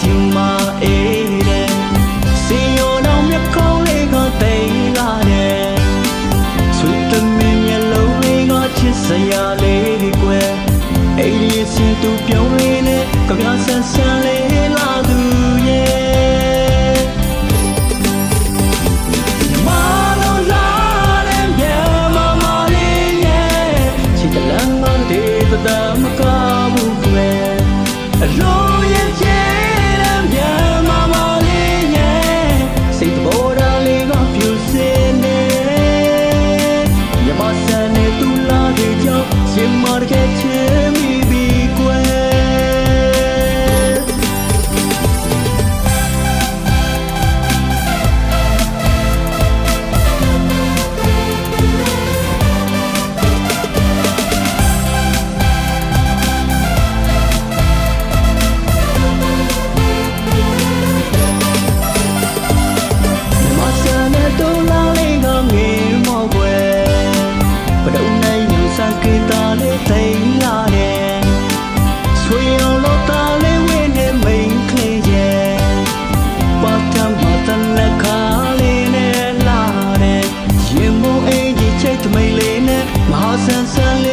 ယူမအေးတယ်စီယောနောင်မြခေါင်းလေးကတိမ်လာတယ်ဆွေတမင်းမျက်လုံးလေးကချစ်စရာလေးကွယ်အေးဒီစင်သူပြောင်းလေးနဲ့ကဗျာဆန်းဆန်းလေးလာသူရဲ့တလမ်းမန်ဒီတဒမကဘူးကွယ်အလုံး 三三两。